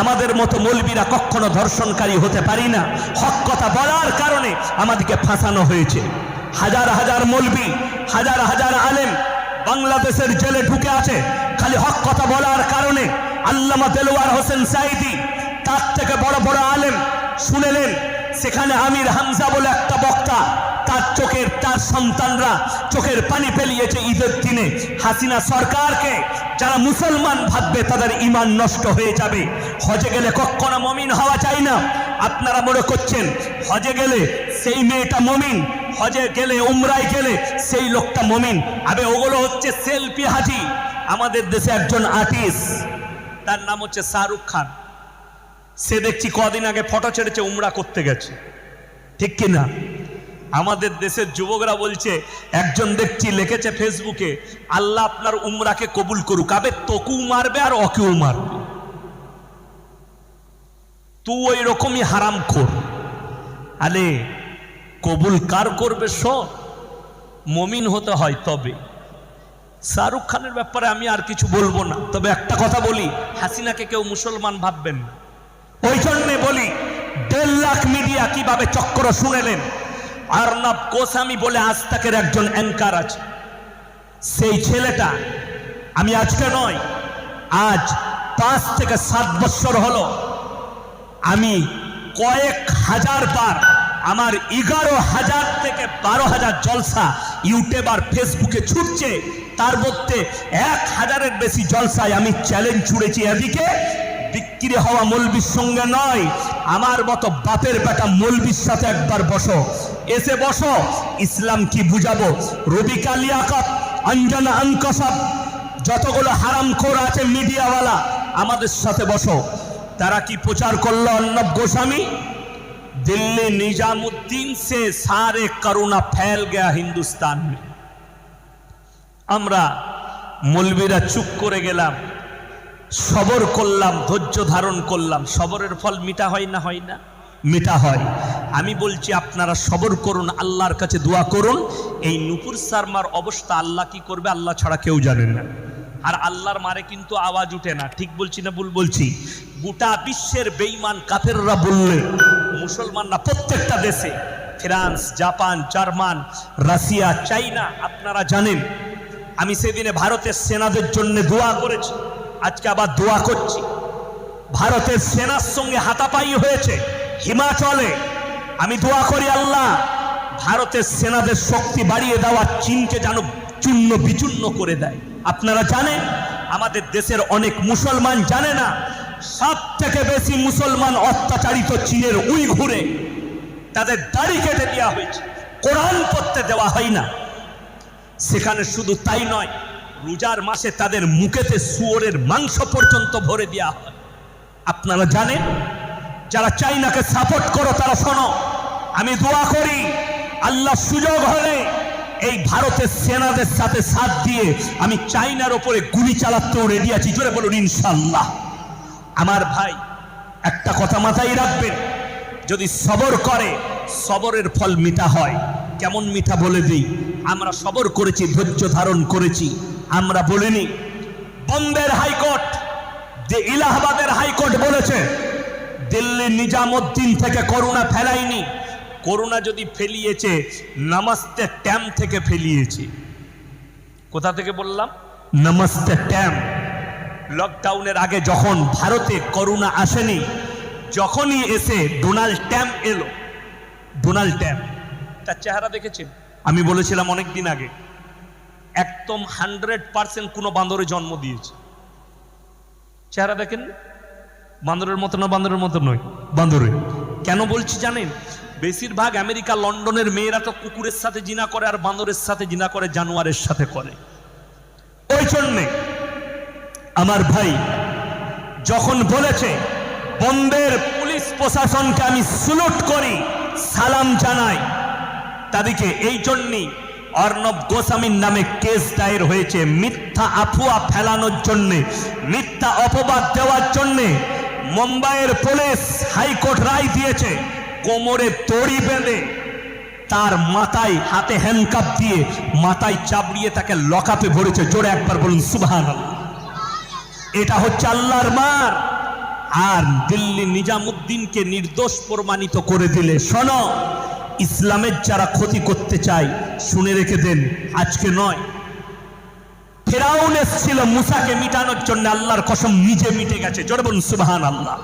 আমাদের মতো মৌলবীরা কখনো ধর্ষণকারী হতে পারি না। হক কথা বলার কারণে আমাদেরকে ফাঁসানো হয়েছে। হাজার হাজার মৌলবী, হাজার হাজার আলেম বাংলাদেশের জেলে ঢুকে আছে। খালি হক কথা বলার কারণে আল্লামা দেলোয়ার হোসেন সাইদি তার থেকে বড় বড় আলেম শুনেলেন, সেখানে আমির হামজা বলে একটা বক্তা তার চোখের, তার সন্তানরা চোখের পানি ফেলিয়েছে ঈদের দিনে। হাসিনা সরকারকে যারা মুসলমান ভাববে তাদের ইমান নষ্ট হয়ে যাবে। হজে গেলে কখনো মমিন হওয়া চাই না। আপনারা মনে করছেন, হজে গেলে সেই মেয়েটা মমিন, হজে গেলে, উমরায় গেলে সেই লোকটা মমিন। আবে, ওগুলো হচ্ছে সেলফি হাজি। আমাদের দেশে একজন আর্টিস্ট, তার নাম হচ্ছে শাহরুখ খান। সে দেখছি কদিন আগে ফটো ছেড়েছে, উমরা করতে গেছে। ঠিক কি না আমাদের দেশের যুবকরা বলছে, একজন দেখছি লিখেছে ফেসবুকে, আল্লাহ আপনার উমরাকে কবুল করুক। আবে তকু মারবে আর ওকেও মারবে। তুই ওই রকমই হারাম খোর। আলে কবুল কার করবে স মমিন হতে হয় তবে। শাহরুখ খানের ব্যাপারে আমি আর কিছু বলব না। তবে একটা কথা বলি, হাসিনাকে কেউ মুসলমান ভাববেন না। ওই জন্যে বলি, দেড় লাখ মিডিয়া কীভাবে চক্র শুনেলেন আর্নব গোস্বামী বলে আস্তাকের একজন অ্যাঙ্কার আছে। সেই ছেলেটা, আমি আজকে নয়, আজ পাঁচ থেকে সাত বছর হলো। আমি কয়েক হাজার বার, আমার এগারো হাজার থেকে বারো হাজার জলসা ইউটিউব আর ফেসবুকে ছুটছে। তার মধ্যে এক হাজারের বেশি জলসায় আমি চ্যালেঞ্জ ছুড়েছি। এদিকে বিক্রি হওয়া মলবির সঙ্গে নয় আমার মতো বাপের বেটা মলবির সাথে একবার বসো এসে বসো ইসলাম কি বুঝাবো রবি কালিয়াকত অঞ্জনা আনকসব যতগুলো হারাম খোর আছে মিডিয়াওয়ালা আমাদের সাথে বসো তারা কি প্রচার করলো অর্ণব গোস্বামী दिल्ली निजामुद्दीन से सारे करुणा फैल गया हिंदुस्तान में আমরা মলবিরা চুপ করে গেলাম সবর করলাম, ধৈর্য ধারণ করলাম। সবরের ফল মিটা হয় না হয় না? মিটা হয়। আমি বলছি, আপনারা সবর করুন, আল্লাহর কাছে দোয়া করুন। এই নুপুর শর্মার অবস্থা আল্লাহ কি করবে, আল্লাহ ছাড়া কেউ জানেন না। আর আল্লাহর মারে কিন্তু আওয়াজ উঠে না। ঠিক বলছি না ভুল বলছি? গোটা বিশ্বের বেইমান কাফেররা বললে, মুসলমানরা প্রত্যেকটা দেশে, France, Japan, German, Russia, China, আপনারা জানেন। আমি সেদিনে ভারতের সেনাদের জন্য দোয়া করেছি। আজকে আবার দোয়া করছি। ভারতের সেনার সঙ্গে হাতাপাই হয়েছে, হিমাচলে। আমি দোয়া করি আল্লাহ, ভারতের সেনাদের শক্তি বাড়িয়ে দেওয়া চীনকে যেন চূর্ণ বিচূর্ণ করে দেয়। আপনারা জানেন, আমাদের দেশের অনেক মুসলমান জানে না সব থেকে বেশি মুসলমান অত্যাচারিত চীনের উই ঘুরে তাদের দাড়ি কেটে দেওয়া হয়েছে, কোরআন পড়তে দেওয়া হয় না। সেখানে শুধু তাই নয় রোজার মাসে তাদের মুখেতে শুয়োরের মাংস পর্যন্ত ভরে দেওয়া হয়। আপনারা জানেন? যারা চাইনাকে সাপোর্ট করো, তারা শোনো, আমি দোয়া করি, আল্লাহ সুযোগ হলে এই ভারতের সেনাদের সাথে সাথ দিয়ে আমি চাইনার ওপরে গুলি চালাতেও রেডি আছি। জোরে বলুন ইনশাল্লাহ আমার ভাই, একটা কথা মাথায় রাখবেন, যদি সবর করে, সবরের ফল মিঠা হয়। কেমন মিঠা বলে দিই? আমরা সবর করেছি, ধৈর্য ধারণ করেছি। আমরা বলিনি। বম্বের হাইকোর্ট, যে ইলাহাবাদের হাইকোর্ট বলেছে, দিল্লি নিজামুদ্দিন থেকে করোনা ফেলায়নি। করোনা যদি ফেলিয়েছে, নমস্তে ট্যাম থেকে ফেলিয়েছে। কোথা থেকে বললাম? নমস্তে ট্যাম। লকডাউনের আগে যখন ভারতে করোনা আসেনি, যখনই এসে ডোনাল্ড ট্যাম্প এলো। ডোনাল্ড ট্যাম্প তার চেহারা দেখেছেন? আমি বলেছিলাম অনেক দিন আগে। একদম হান্ড্রেড পার্সেন্ট কোনো বান্দরে জন্ম দিয়েছে। চেহারা দেখেন বান্দরের মতো না বান্দরের মতো নয়, বান্দরে। কেন বলছি জানেন? বেশিরভাগ আমেরিকা, লন্ডনের মেয়েরা তো কুকুরের সাথে জিনা করে আর বান্দরের সাথে জিনা করে, জানোয়ারের সাথে করে। ওই জন্যে আমার ভাই যখন বলেছে, বম্বের পুলিশ প্রশাসনকে আমি সুলুট করি, সালাম জানাই। তাদেরকে এই জন্যই অর্ণব গোস্বামীর নামে কেস দায়ের হয়েছে মিথ্যা আফুয়া ফেলানোর জন্যে, মিথ্যা অপবাদ দেওয়ার জন্যে। মুম্বাইয়ের পুলিশ হাইকোর্ট রায় দিয়েছে, কোমরে তড়ি বেঁধে তার মাথায় হাতে হ্যান্ডকাপ দিয়ে মাথায় চাপড়িয়ে তাকে লকাপে ভরেছে। জোরে একবার বলুন সুবহান এটা হচ্ছে আল্লাহর মার। আর দিল্লি নিজামুদ্দিনকে নির্দোষ প্রমাণিত করে দিলে, শোনো ইসলামের যারা ক্ষতি করতে চায়, শুনে রেখে দেন, আজকে নয়। ফেরাউন এসেছিল মুসাকে মিটানোর জন্য, আল্লাহর কসম নিজে মিটে গেছে। জোরে বলুন সুবাহান আল্লাহ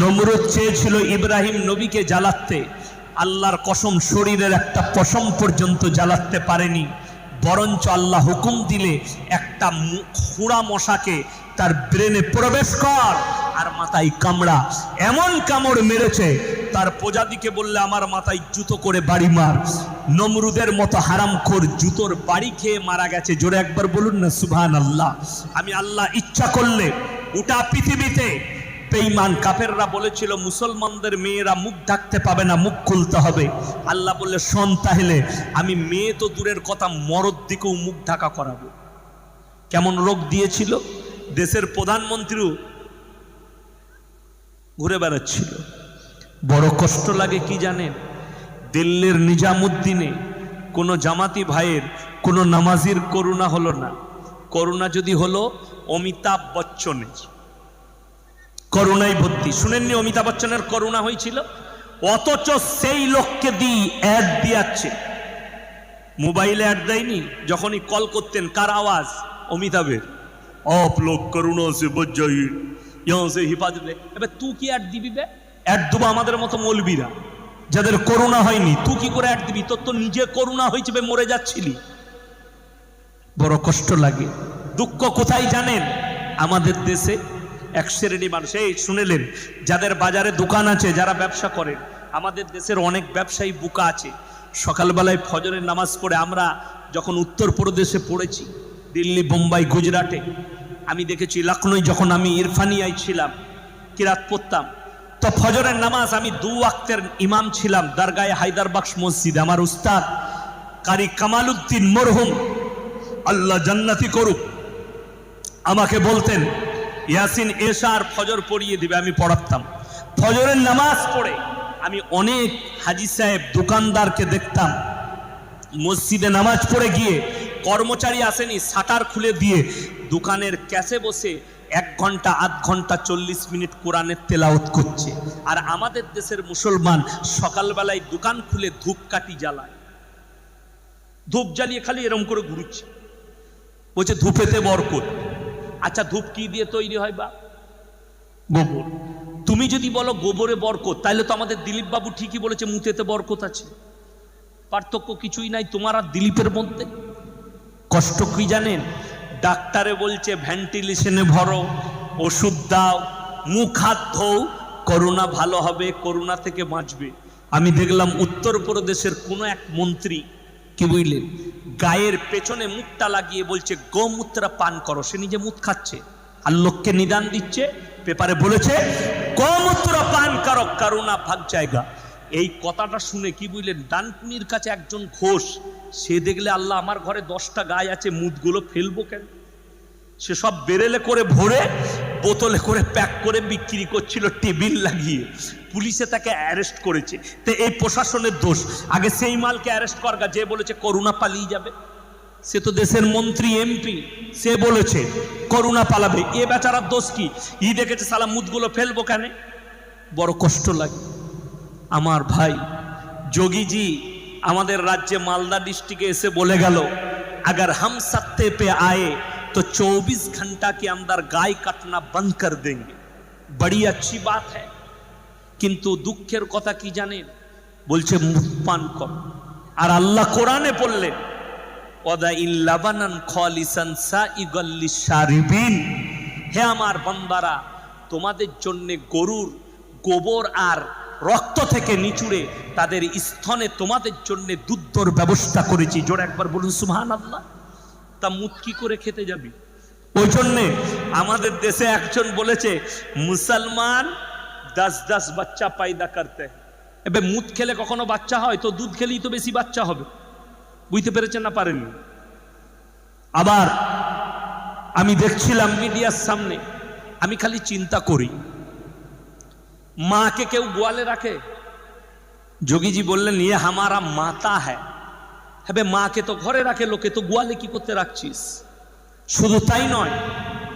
নমরুদ চেয়েছিল ইব্রাহিম নবীকে জ্বালাতে। আল্লাহর কসম শরীরের একটা পশম পর্যন্ত জ্বালাতে পারেনি। বরঞ্চ আল্লাহ হুকুম দিলে একটা খুঁড়া মশাকে তার ব্রেনে প্রবেশ কর, আর মাথায় কামড়া। এমন কামড় মেরেছে তার প্রজাদিকে বললে, আমার মাথায় জুতো করে বাড়ি মার। নমরুদের মতো হারামখোর জুতোর বাড়ি খেয়ে মারা গেছে। জোরে একবার বলুন না সুবহান আল্লাহ আমি আল্লাহ ইচ্ছা করলে গোটা পৃথিবীতে বেঈমান কাফেররা বলেছিল, মুসলমানদের মেয়েরা মুখ ঢাকতে পাবে না, মুখ খুলতে হবে। আল্লাহ বললে, শোন তাহলে, আমি মেয়ে তো দূরের কথা, মরদ দিকেও মুখ ঢাকা করাবো। কেমন রোগ দিয়েছিল? দেশের প্রধানমন্ত্রীও ঘুরে বেড়াচ্ছিল। বড় কষ্ট লাগে কি জানেন? দিল্লির নিজামুদ্দিনে কোনো জামাতি ভাইয়ের কোনো নামাজির করুণা হলো না। করুণা যদি হলো অমিতাভ বচ্চনের। করুণাই ভর্তি। শুনেননি অমিতাভ বচ্চনের করুণা হয়েছিল? অথচ সেই লোককে দিই অ্যাড দিয়াচ্ছে। মোবাইলে অ্যাড দেয়নি? যখনই কল করতেন, কার আওয়াজ? অমিতাভের। অপ লোক করুণা সে বজ্জয়ী ইহা সে হিফাজত। এবার তুই কি অ্যাড দিবি বে? অ্যাড দেবো আমাদের মতো মৌলবীরা, যাদের করুণা হয়নি, তুই কি করে অ্যাড দিবি? তোর তো নিজে করুণা হয়েছে মরে যাচ্ছিলি। বড় কষ্ট লাগে। দুঃখ কোথায় জানেন? আমাদের দেশে এক শ্রেণি মানুষ, এই শুনেলেন, যাদের বাজারে দোকান আছে, যারা ব্যবসা করেন, আমাদের দেশের অনেক ব্যবসায়ী বুকা আছে। সকালবেলায় ফজরের নামাজ পড়ে আমরা যখন উত্তরপ্রদেশে পড়েছি, দিল্লি, বোম্বাই, গুজরাটে, আমি দেখেছি লখনৌ যখন আমি ইরফানিয়ায় ছিলাম, কিরাত পড়তাম তো ফজরের নামাজ আমি দু ওয়াক্তের ইমাম ছিলাম দরগায় হায়দারবাক্স মসজিদ। আমার উস্তাদ কারি কামালউদ্দিন মরহুম, আল্লাহ জান্নাতি করুক, আমাকে বলতেন, ইয়াসিন, এশার ফজর পড়িয়ে দিবে, আমি পড়াতাম। ফজরের নামাজ পড়ে আমি অনেক হাজি সাহেব দোকানদারকে দেখতাম, মসজিদে নামাজ পড়ে গিয়ে কর্মচারী আসেনি, শাটার খুলে দিয়ে দোকানের ক্যাশে বসে এক ঘণ্টা, আধ ঘণ্টা, চল্লিশ মিনিট কোরআনের তেলাওত করছে। আর আমাদের দেশের মুসলমান সকালবেলায় দোকান খুলে ধূপকাঠি জ্বালায়। ধূপ জ্বালিয়ে খালি এরম করে ঘুরুচ্ছে বলছে, ধূপেতে বরকত। আচ্ছা ধূপ কি দিয়ে তৈরি হয় বা গোবর। তুমি যদি বলো গোবরে বরকত তাহলে তো আমাদের দিলীপ বাবু ঠিকই বলেছে, মুতেতে বরকত আছে। পার্থক্য কিছুই নাই তোমার আর দিলীপের মধ্যে। কষ্ট কি জানেন? ডাক্তারে বলছে ভেন্টিলেশনে ভরো, ওষুধ দাও, মুখ, হাত ধোও, করোনা ভালো হবে, করোনা থেকে বাঁচবে। আমি দেখলাম উত্তরপ্রদেশের কোনো এক মন্ত্রী কি বুঝলেন গায়ের পেছনে মুখটা লাগিয়ে বলছে, গোমূত্রা পান করো। সে নিজে মুখ খাচ্ছে আর লোককে নিদান দিচ্ছে, পেপারে বলেছে, গোমূত্র পান করো, করোনা ভাগ জায়গা। এই কথাটা শুনে কি বুঝলেন ডানকুনির কাছে একজন ঘোষ, সে দেখলে, আল্লাহ, আমার ঘরে দশটা গায়ে আছে মুদগুলো ফেলব কেন? সে সব বেরেলে করে ভরে বোতলে করে প্যাক করে বিক্রি করছিল টেবিল লাগিয়ে। পুলিশে তাকে অ্যারেস্ট করেছে। তো এই প্রশাসনের দোষ। আগে সেই মালকে অ্যারেস্ট করগা যে বলেছে করুণা পালিয়ে যাবে। সে তো দেশের মন্ত্রী, এমপি। সে বলেছে করুণা পালাবে। এ বেচারার দোষ কি? ই দেখেছে সালা মুদগুলো ফেলব কেন? বড় কষ্ট লাগে। আমার ভাই যোগীজি আমাদের রাজ্যে মালদা ডিস্ট্রিক্টে এসে বলে গেল, আগার হাম সত্তে পে আয়ে तो 24 घंटा के अंदर गाय काटना बंद कर देंगे बड़ी अच्छी बात है কিন্তু দুঃখের কথা কি জানেন বলছে মুখ পান কর আর আল্লাহ কোরআনে বললেন ওদা ইল্লাবানান খলিসান সাইগাল্লি শারিবিন হে আমার বান্দারা তোমাদের জন্য গরুর গোবর আর রক্ত থেকে নিচুড়ে তাদের স্থনে তোমাদের জন্য দুধর ব্যবস্থা করেছি জোর একবার বলুন সুহান আল্লাহ তা মুখ কি করে খেতে যাবি? ওই জন্যে আমাদের দেশে একজন বলেছে মুসলমান দশ দশ বাচ্চা পায়দা করতে। এবার মুদ খেলে কখনো বাচ্চা হয়? তো দুধ খেলেই তো বেশি বাচ্চা হবে। বুঝতে পেরেছেন না পারেননি? আবার আমি দেখছিলাম মিডিয়ার সামনে আমি খালি চিন্তা করি। মাকে কেউ গোয়ালে রাখে? যোগীজি বললেন ইয়ে হামারা মাতা হ্যাঁ হ্যাঁ মাকে তো ঘরে রাখে লোকে তো গোয়ালে কি করতে রাখছিস? শুধু তাই নয়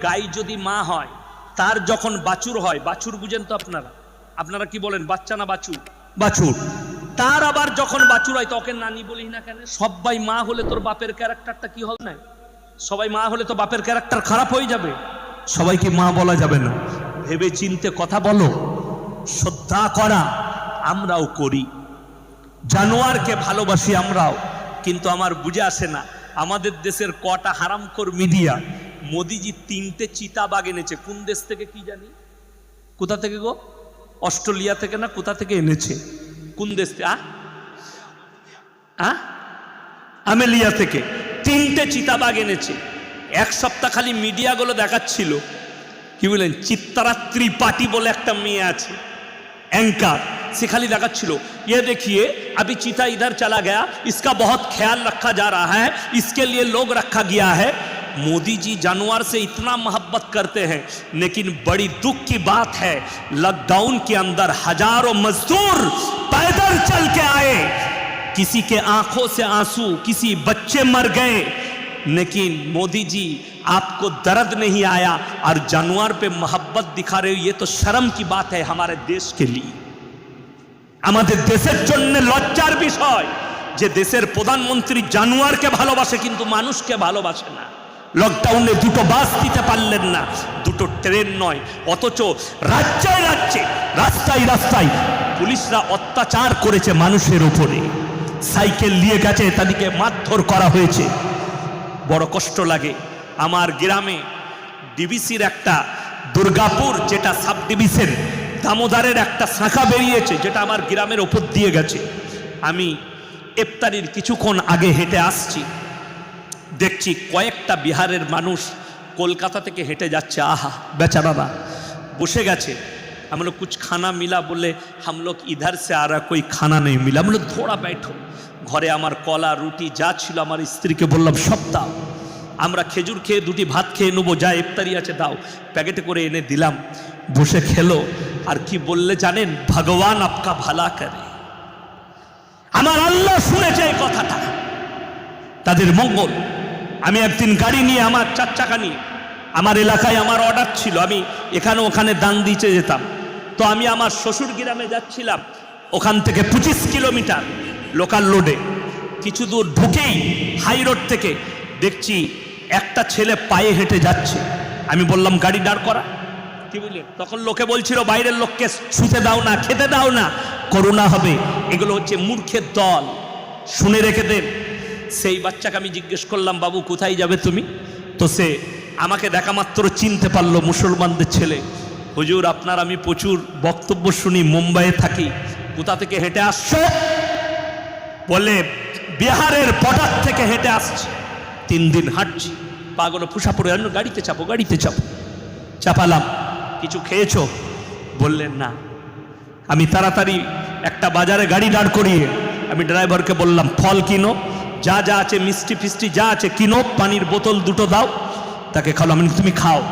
গাই যদি মা হয় তার যখন বাছুর হয় বাছুর বুঝেন তো আপনারা? আপনারা কি বলেন বাচ্চা না বাছুর? বাছুর। তার আবার যখন বাছুর হয় তোকে নানি বলি না কেন? সবাই মা হলে তোর বাপের ক্যারেক্টারটা কি হবে না? সবাই মা হলে তো বাপের ক্যারেক্টার খারাপ হয়ে যাবে। সবাইকে মা বলা যাবে না। ভেবে চিনতে কথা বলো শ্রদ্ধা করা আমরাও করি। জানোয়ারকে ভালোবাসি আমরাও। কিন্তু আমার বুঝে আসে না। আমাদের দেশের কটা হারামখোর মিডিয়া, মোদিজি তিনটে চিতাবাগ এনেছে। কোন দেশ থেকে কি জানি? কোথা থেকে গো? অস্ট্রেলিয়া থেকে না কোথা থেকে এনেছে? কোন দেশ থেকে? আমেলিয়া থেকে। তিনটে চিতাবাগ এনেছে। এক সপ্তাহ খালি মিডিয়াগুলো দেখাচ্ছিল। কি বলেন? চিত্তারাত্রি পার্টি বলে একটা মেয়ে আছে। অ্যাঙ্কার। से खाली छिलो। ये देखिए, अभी चीता इधर चला गया। इसका बहुत ख्याल रखा जा रहा है। इसके लिए लोग रखा गया है। मोदी जी जानवर से इतना मोहब्बत करते हैं, लेकिन बड़ी दुख की बात है। लॉकडाउन के अंदर हज़ारों मजदूर पैदल चल के आए। किसी के आँखों से आँसू, किसी बच्चे मर गए। लेकिन मोदी जी, आपको दर्द नहीं आया और जानवर पे मोहब्बत दिखा रहे हो, ये तो शर्म की बात है हमारे देश के लिए। আমাদের দেশের জন্য লজ্জার বিষয় যে দেশের প্রধানমন্ত্রী জানুয়ারকে ভালোবাসে কিন্তু মানুষকে ভালোবাসে না। লকডাউনে দুটো বাস দিতে পারলেন না, দুটো ট্রেন নয়, অথচ রাজ্যে রাজ্যে, রাস্তায় রাস্তায় পুলিশরা অত্যাচার করেছে মানুষের উপরে। সাইকেল নিয়ে গেছে, তাদেরকে মারধর করা হয়েছে। বড় কষ্ট লাগে। আমার গ্রামে ডিবিসির একটা দুর্গাপুর, যেটা সাব ডিভিশন দামোদারের একটা শাখা বেরিয়েছে যেটা আমার গ্রামের ওপর দিয়ে গেছে আমি ইফতারির কিছুক্ষণ আগে হেঁটে আসছি দেখছি কয়েকটা বিহারের মানুষ কলকাতা থেকে হেঁটে যাচ্ছে আহা বেচারারা বসে গেছে हम लोग कुछ खाना मिला बोले हम लोग इधर से आ रहा कोई खाना नहीं मिला हम लोग थोड़ा बैठो ঘরে আমার কলা রুটি যা ছিল আমার স্ত্রীকে বললাম সব দাও আমরা খেজুর খেয়ে দুটি ভাত খেয়ে নেবো যা ইফতারি আছে দাও প্যাকেটে করে এনে দিলাম বসে খেলো আর কি বললে জানেন? ভগবান আপকা ভালা করে। আমার আল্লাহ শুনেছে এই কথাটা। তাদের মঙ্গল। আমি একদিন গাড়ি নিয়ে, আমার চার চাকা নিয়ে, আমার এলাকায় আমার অর্ডার ছিল। আমি এখানে ওখানে দান দিতে যেতাম। তো আমি আমার শ্বশুর গ্রামে যাচ্ছিলাম। ওখান থেকে পঁচিশ কিলোমিটার লোকাল রোডে কিছু দূর ঢুকেই হাই রোড থেকে দেখছি একটা ছেলে পায়ে হেঁটে যাচ্ছে। আমি বললাম, গাড়ি দাঁড় করা। কি বুঝলেন তখন লোকে বলছিল, বাইরের লোককে শুতে দাও না, খেতে দাও না করোনা হবে। এগুলো হচ্ছে মূর্খের দল। শুনে রেখে দেন সেই বাচ্চাকে আমি জিজ্ঞেস করলাম, বাবু, কোথায় যাবে তুমি? তো সে আমাকে দেখা মাত্র চিনতে পারল মুসলমানদের ছেলে। হুজুর, আপনার আমি প্রচুর বক্তব্য শুনি, মুম্বাইয়ে থাকি। কোথা থেকে হেঁটে আসছো? বলে, বিহারের বর্ডার থেকে হেঁটে আসছি। তিন দিন হাঁটছি। পাগল ফুসা পড়ে গাড়িতে চাপো গাড়িতে চাপো। চাপালাম। কিছু খেয়েছো? বললেন, না। আমি তাড়াতাড়ি একটা বাজারে গাড়ি দাঁড় করিয়ে আমি ড্রাইভারকে বললাম, ফল কিনো, যা যা আছে মিষ্টি ফিষ্টি, যা আছে কিনো, পানির বোতল দুটো দাও, তাকে খাওয়ালো। আমি তুমি খাও।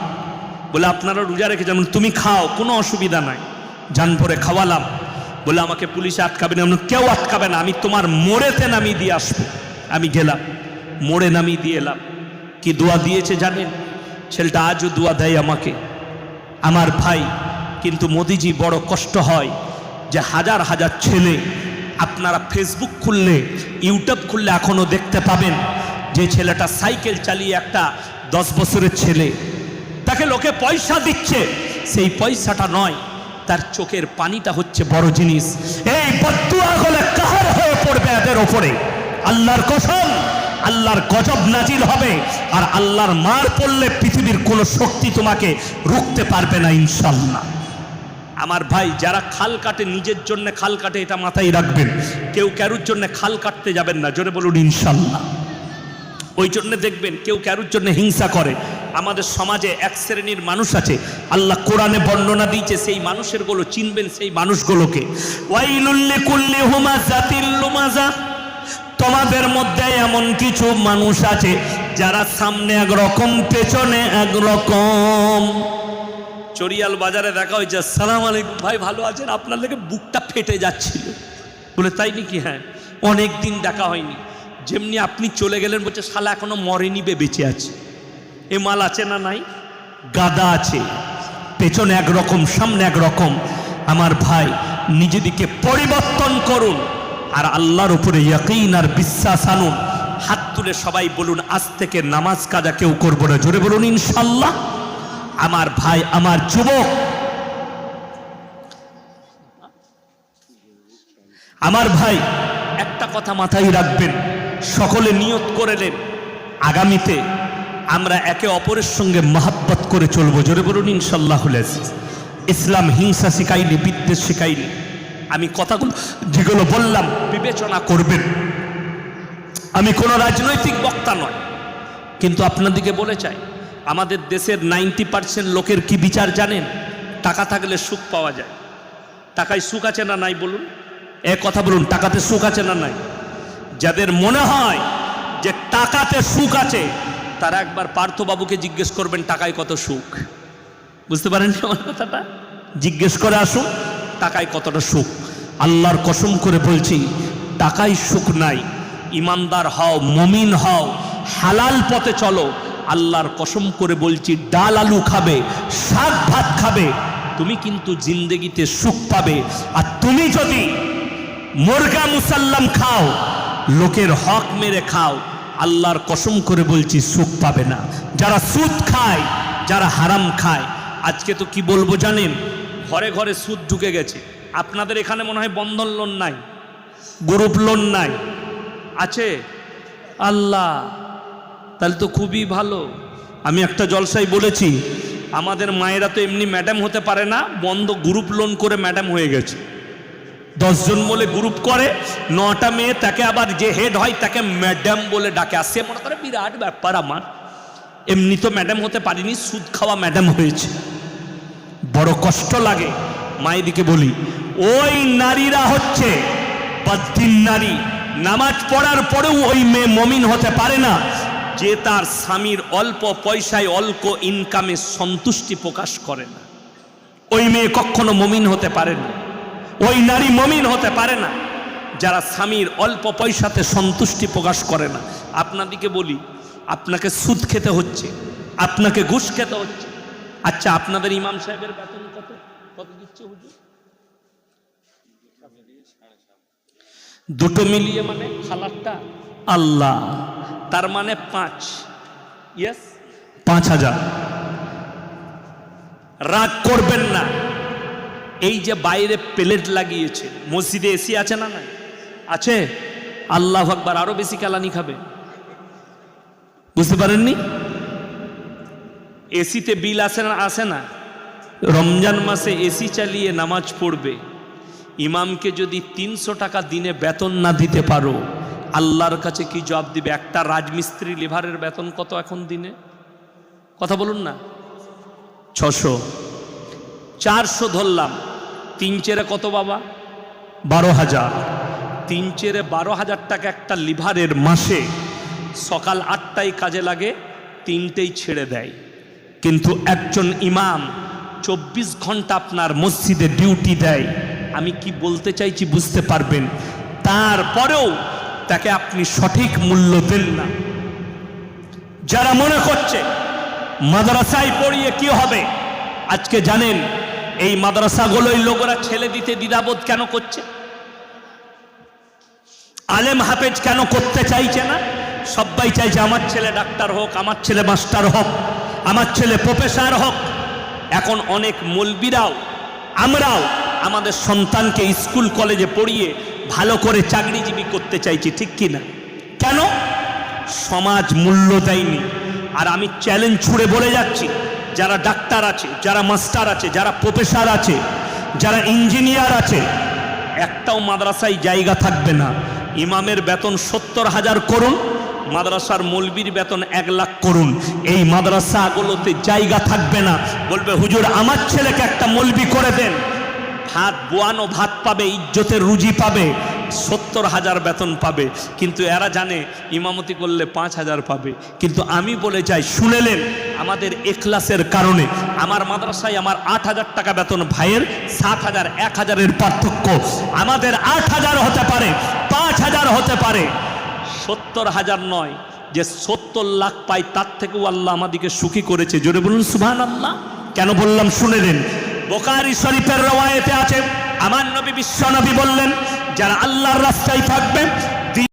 বলে, আপনারা রোজা রেখেছেন। আমি তুমি খাও, কোনো অসুবিধা নাই। যান পরে খাওয়ালাম। বলে, আমাকে পুলিশে আটকাবে না। কেউ আটকাবে না, আমি তোমার মোড়েতে নামিয়ে দিয়ে আসব। আমি গেলাম, মোড়ে নামিয়ে দিয়ে এলাম। কি দোয়া দিয়েছে জানেন? ছেলেটা আজও দোয়া দেয় আমাকে। আমার ভাই, কিন্তু মোদিজি বড় কষ্ট হয় যে হাজার হাজার ছেলে আপনারা ফেসবুক খুললে ইউটিউব খুললে এখনও দেখতে পাবেন যে ছেলেটা সাইকেল চালিয়ে একটা দশ বছরের ছেলে। তাকে লোকে পয়সা দিচ্ছে, সেই পয়সাটা নয়, তার চোখের পানিটা হচ্ছে বড় জিনিস। এই বদুয়া হলে কাহার হয়ে পড়বে এদের ওপরে? আল্লাহর কসম। আল্লাহর গজব নাজিল হবে আর আল্লাহর মার পড়লে পৃথিবীর কোনো শক্তি তোমাকে রুখতে পারবে না ইনশাল্লাহ আমার ভাই, যারা খাল কাটে, নিজের জন্য খাল কাটে, এটা মাথায় রাখবেন। কেউ কারুর জন্য খাল কাটতে যাবেন না, জোরে বলুন ইনশাল্লাহ ওই জন্য দেখবেন, কেউ কারুর জন্য হিংসা করে। আমাদের সমাজে এক শ্রেণির মানুষ আছে, আল্লাহ কোরআনে বর্ণনা দিয়েছে, সেই মানুষেরগুলো চিনবেন সেই মানুষগুলোকে। ওয়াইলুল্লি কুল্লি হুমা জাতিল তোমাদের মধ্যে এমন কিছু মানুষ আছে যারা সামনে একরকম পেছনে একরকম চরিয়াল বাজারে দেখা হয়েছে সালাম আলাইকুম, ভাই, ভালো আছেন? আপনার লেগে বুকটা ফেটে যাচ্ছিল। বলে, তাই নাকি? হ্যাঁ অনেক দিন দেখা হয়নি। যেমনি আপনি চলে গেলেন, বলছে, শালা এখনও মরেনি বে, বেঁচে আছে। এ মাল আছে না নাই? গাদা আছে। পেছনে একরকম সামনে একরকম আমার ভাই, নিজেদিকে পরিবর্তন করুন। আর আল্লাহর উপরে ইয়াকিন আর বিশ্বাস আনুন। হাত তুলে সবাই বলুন, আজ থেকে নামাজ কাজা কেউ করব না। জোরে বলুন, ইনশাল্লাহ। আমার ভাই, আমার যুবক। আমার ভাই, একটা কথা মাথায় রাখবেন। সকলে নিয়ত করে নেন। আগামীতে আমরা একে অপরের সঙ্গে মহাব্বত করে চলবো। জোরে বলুন ইনশাল্লাহ। ইসলাম হিংসা শিখাইনি বিদ্বেষ শিখাইনি আমি কথাগুলো যেগুলো বললাম, বিবেচনা করবেন। আমি কোনো রাজনৈতিক বক্তা নয়, কিন্তু আপনাদিকে বলে চাই, আমাদের দেশের নাইনটি পার্সেন্ট লোকের কি বিচার জানেন? টাকা থাকলে সুখ পাওয়া যায়। টাকায় সুখ আছে না নাই বলুন? এ কথা বলুন, টাকাতে সুখ আছে না নাই? যাদের মনে হয় যে টাকাতে সুখ আছে, তারা একবার পার্থবাবুকে জিজ্ঞেস করবেন, টাকায় কত সুখ? বুঝতে পারেন আমার কথাটা? জিজ্ঞেস করে আসুন টাকায় কতটা সুখ? আল্লাহর কসম করে বলছি, টাকায় সুখ নাই। ইমানদার হও, মমিন হও, হালাল পথে চলো। আল্লাহর কসম করে বলছি, ডাল আলু খাবে, শাক ভাত খাবে, তুমি কিন্তু জিন্দগিতে সুখ পাবে। আর তুমি যদি মুরগা মুসাল্লাম খাও, লোকের হক মেরে খাও, আল্লাহর কসম করে বলছি, সুখ পাবে না। যারা সুদ খায়, যারা হারাম খায়, আজকে তো কি বলব জানেন? ঘরে ঘরে সুদ ঢুকে গেছে। আপনাদের এখানে মনে হয় বন্ধন লোন নাই, গ্রুপ লোন নাই। আছে? আল্লাহ, তাহলে তো খুবই ভালো। আমি একটা জলসাই বলেছি, আমাদের মায়েরা তো এমনি ম্যাডাম হতে পারে না, বন্ধ গ্রুপ লোন করে ম্যাডাম হয়ে গেছে। দশজন বলে গ্রুপ করে, নটা মেয়ে তাকে আবার যে হেড হয় তাকে ম্যাডাম বলে ডাকে। আসে মনে করে বিরাট ব্যাপার আমার। এমনি তো ম্যাডাম হতে পারিনি, সুদ খাওয়া ম্যাডাম হয়েছে। বড় কষ্ট লাগে। মায়েদিকে বলি, ওই নারীরা হচ্ছে বদ্দিন নারী। নামাজ পড়ার পরেও ওই মেয়ে মমিন হতে পারে না। যে তার স্বামীর অল্প পয়সায় অল্প ইনকামে সন্তুষ্টি প্রকাশ করে না। ওই মেয়ে কখনো মমিন হতে পারে না। ওই নারী মমিন হতে পারে না। যারা স্বামীর অল্প পয়সাতে সন্তুষ্টি প্রকাশ করে না। আপনাদিকে বলি, আপনাকে সুদ খেতে হচ্ছে, আপনাকে ঘুষ খেতে হচ্ছে আচ্ছা আপনাদের ইমাম সাহেবের বেতন কত? কত দিচ্ছে হুজুর? দুটো মিলিয়ে মানে খালারটা? আল্লাহ। তার মানে পাঁচ। ইয়েস পাঁচ হাজার। রাগ করবেন না। এই যে বাইরে প্লেট লাগিয়েছে মসজিদে এসি আছে না নাই? আছে? আল্লাহ আকবার আরও বেশি কালানি খাবে। বুঝতে পারেননি? এসিতে বিল আসে না আসে না। রমজান মাসে এসি চালিয়ে নামাজ পড়বে। ইমামকে যদি তিনশো টাকা দিনে বেতন না দিতে পারো, আল্লাহর কাছে কি জবাব দিবে? একটা রাজমিস্ত্রি লিভারের বেতন কত এখন দিনে? কথা বলুন না। ছশো। চারশো ধরলাম। তিন চেরে কত বাবা? বারো হাজার। তিন চেরে বারো হাজার টাকা একটা লিভারের মাসে সকাল আটটায় কাজে লাগে, তিনটেই ছেড়ে দেয়। কিন্তু একজন ইমাম চব্বিশ ঘণ্টা আপনার মসজিদে ডিউটি দেয়, আমি কি বলতে চাইছি বুঝতে পারবেন? তারপরেও তাকে আপনি সঠিক মূল্য দেন না। যারা মনে করছে, মাদ্রাসায় পড়িয়ে কি হবে? আজকে জানেন, এই মাদ্রাসাগুলোই লোকেরা ছেলে দিতে দ্বিধাবোধ কেন করছে? আলেম হাফেজ কেন করতে চাইছে না? সবাই চাইছে আমার ছেলে ডাক্তার হোক, আমার ছেলে মাস্টার হোক। আমার ছেলে প্রফেসর হোক, এখন অনেক মলবিরাও, আমরাও আমাদের সন্তানকে স্কুল কলেজে পড়িয়ে ভালো করে চাকরিজীবী করতে চাইছি, ঠিক কি না? কেন? সমাজ মূল্য দেয়নি। আর আমি চ্যালেঞ্জ ছুড়ে বলে যাচ্ছি, যারা ডাক্তার আছে, যারা মাস্টার আছে, যারা প্রফেসর আছে, যারা ইঞ্জিনিয়ার আছে, একটাও মাদ্রাসায় জায়গা থাকবে না। ইমামের বেতন সত্তর হাজার করুন মাদ্রাসার মলবির বেতন এক লাখ করুন। এই মাদ্রাসাগুলোতে জায়গা থাকবে না। বলবে, হুজুর, আমার ছেলেকে একটা মলবি করে দেন। ভাত বোয়ানো ভাত পাবে, ইজ্জতের রুজি পাবে, সত্তর হাজার বেতন পাবে। কিন্তু এরা জানে, ইমামতি করলে পাঁচ হাজার পাবে। কিন্তু আমি বলে যাই শুনেলেন আমাদের এখলাসের কারণে আমার মাদ্রাসায় আমার আট হাজার টাকা বেতন ভাইয়ের, সাত হাজার, এক হাজারের পার্থক্য। আমাদের আট হাজার হতে পারে, পাঁচ হাজার হতে পারে। সত্তর হাজার নয়, যে সত্তর লাখ পাই, তার থেকেও আল্লাহ আমাদেরকে সুখী করেছে। জোরে বলুন সুভান আল্লাহ কেন বললাম, শুনে নেন। বোকারি শরীফের রওয়ায়েতে আছে, আমার নবী বিশ্ব নবী বললেন, যারা আল্লাহর রাস্তায় থাকবে